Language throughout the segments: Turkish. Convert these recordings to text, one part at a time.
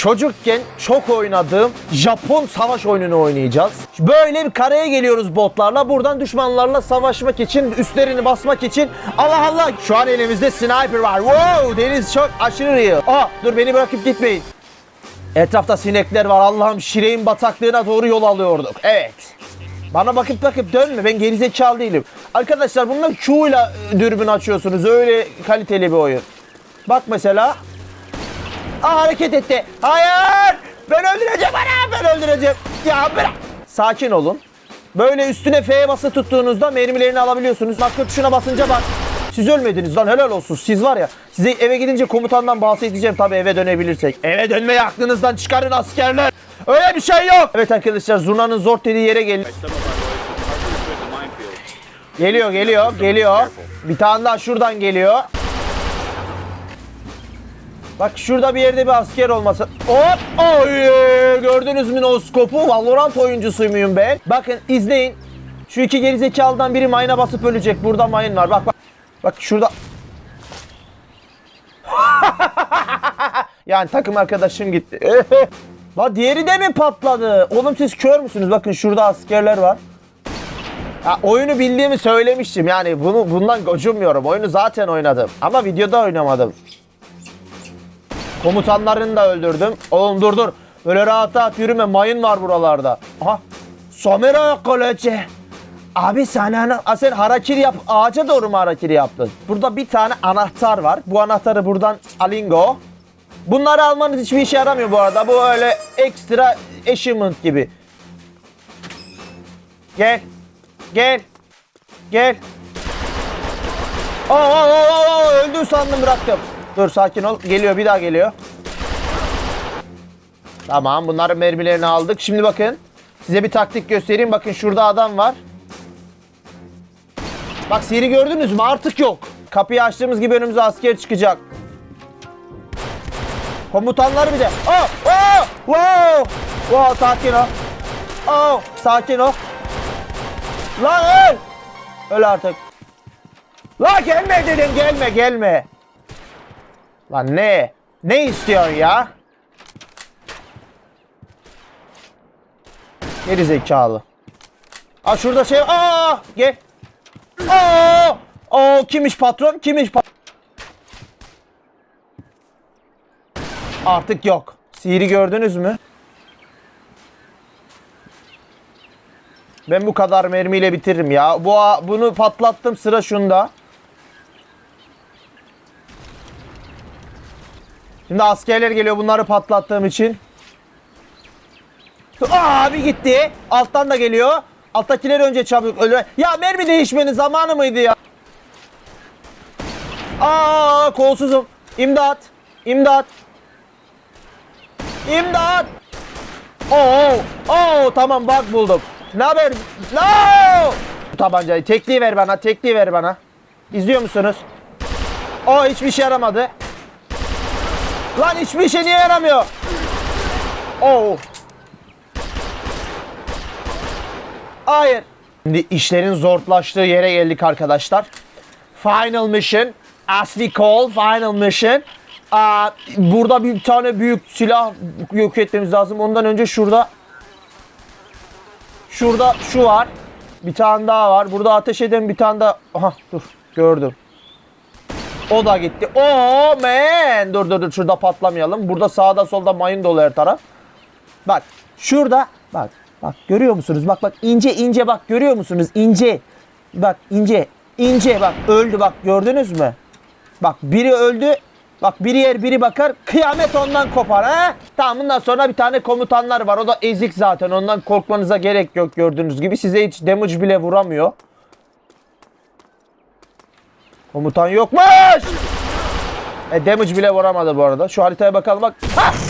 çocukken çok oynadığım Japon savaş oyununu oynayacağız. Böyle bir kareye geliyoruz botlarla. Buradan düşmanlarla savaşmak için, üstlerini basmak için. Allah Allah! Şu an elimizde sniper var. Wow! Deniz çok aşırı iyi. Aa, dur beni bırakıp gitmeyin. Etrafta sinekler var. Allah'ım Şire'in bataklığına doğru yol alıyorduk. Evet. Bana bakıp bakıp dönme. Ben gerizekalı değilim. Arkadaşlar bunlar Q ile e, dürbün açıyorsunuz. Öyle kaliteli bir oyun. Bak mesela. Aa hareket etti. Hayır! Ben öldüreceğim ana! Ben öldüreceğim. Ya bırak. Sakin olun. Böyle üstüne F'ye bası tuttuğunuzda mermilerini alabiliyorsunuz. Makro tuşuna basınca bak. Siz ölmediniz lan helal olsun. Siz var ya size eve gidince komutandan bahsedeceğim tabii eve dönebilirsek. Eve dönmeyi aklınızdan çıkarın askerler. Öyle bir şey yok. Evet arkadaşlar zurnanın zor dediği yere gel. Geliyor geliyor geliyor. Bir tane daha şuradan geliyor. Bak şurada bir yerde bir asker olması. Hop! Oy! Gördünüz mü o skopu? Valorant oyuncusu muyum ben? Bakın izleyin. Şu iki gerizekalıdan biri mayına basıp ölecek. Burada mayın var. Bak bak. Bak şurada. yani takım arkadaşım gitti. La diğeri de mi patladı? Oğlum siz kör müsünüz? Bakın şurada askerler var. Ya oyunu bildiğimi söylemiştim. Yani bunu bundan gocunmuyorum. Oyunu zaten oynadım. Ama videoda oynamadım. Komutanlarını da öldürdüm. Oğlum dur dur. Böyle rahat rahat yürüme. Mayın var buralarda. Aha. Samira Kolece. Abi sen, ana, sen harakiri yap. Ağaca doğru mu harakiri yaptın? Burada bir tane anahtar var. Bu anahtarı buradan alingo. Bunları almanız hiçbir işe yaramıyor bu arada. Bu öyle ekstra achievement gibi. Gel. Gel. Gel. Aa, aa, aa, aa, öldün sandım bıraktım. Dur sakin ol. Geliyor bir daha geliyor. Tamam bunların mermilerini aldık. Şimdi bakın. Size bir taktik göstereyim. Bakın şurada adam var. Bak seri gördünüz mü? Artık yok. Kapıyı açtığımız gibi önümüze asker çıkacak. Komutanlar bir de. Oh! Oh! Wow! Wow sakin ol. Oh! Sakin ol. Lan öl! Öl artık. La gelme dedim gelme gelme. Lan ne? Ne istiyorsun ya? Geri zekalı. Aa şurada şey aa gel. Aa! Aa kimmiş patron? Kimmiş patron? Artık yok. Sihiri gördünüz mü? Ben bu kadar mermiyle bitiririm ya. Bu bunu patlattım sıra şunda. Şimdi askerler geliyor bunları patlattığım için. Abi gitti. Alttan da geliyor. Alttakiler önce çabuk ölüyor. Ya mermi değişmenin zamanı mıydı ya? Aa kolsuzum. İmdat. İmdat. İmdat. Oo, oo tamam bak buldum. Ne haber? No! Tabancayı tekliği ver bana, tekliği ver bana. İzliyor musunuz? O hiçbir şey yaramadı. Lan hiçbir şey niye yaramıyor? Oo. Hayır. Şimdi işlerin zorlaştığı yere geldik arkadaşlar. Final mission. As we call final mission. Aa, burada bir tane büyük silah yok etmemiz lazım. Ondan önce şurada Şurada şu var. Bir tane daha var. Burada ateş eden bir tane daha. Aha dur gördüm. O da gitti. Oh man. Dur dur dur şurada patlamayalım. Burada sağda solda mayın dolu her taraf. Bak şurada bak bak görüyor musunuz? Bak bak ince ince bak görüyor musunuz? İnce. Bak ince. ince bak öldü bak gördünüz mü? Bak biri öldü. Bak biri yer biri bakar. Kıyamet ondan kopar ha. Tamam bundan sonra bir tane komutanlar var. O da ezik zaten. Ondan korkmanıza gerek yok gördüğünüz gibi. Size hiç damage bile vuramıyor. Komutan yokmuş. E damage bile vuramadı bu arada. Şu haritaya bakalım bak. Ha!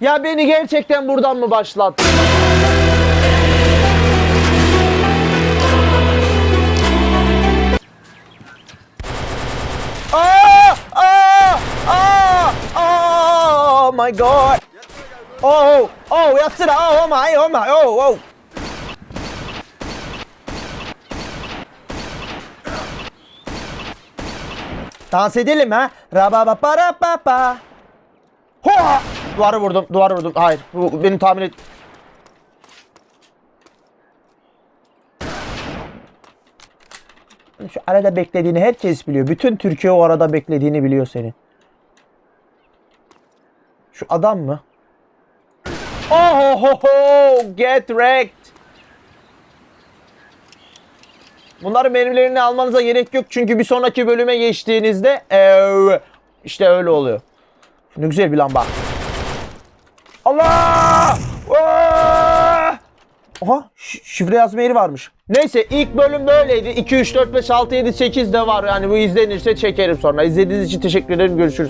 ya beni gerçekten buradan mı başlattı? Oh! Oh! Oh! Oh my god! Oh! Oh! Yatsana! Oh, oh my! Oh my! Oh! Oh! Dans edelim ha. Rababapara Hoa! Duvarı vurdum, duvarı vurdum. Hayır, bu benim tahmin et... Şu arada beklediğini herkes biliyor. Bütün Türkiye o arada beklediğini biliyor senin. Şu adam mı? Oh ho ho get wrecked. Bunların menülerini almanıza gerek yok çünkü bir sonraki bölüme geçtiğinizde eee, işte öyle oluyor. Ne güzel bir lamba. Allah! Aa! Aha şifre yazma yeri varmış. Neyse ilk bölüm böyleydi. 2, 3, 4, 5, 6, 7, 8 de var. Yani bu izlenirse çekerim sonra. İzlediğiniz için teşekkür ederim. Görüşürüz.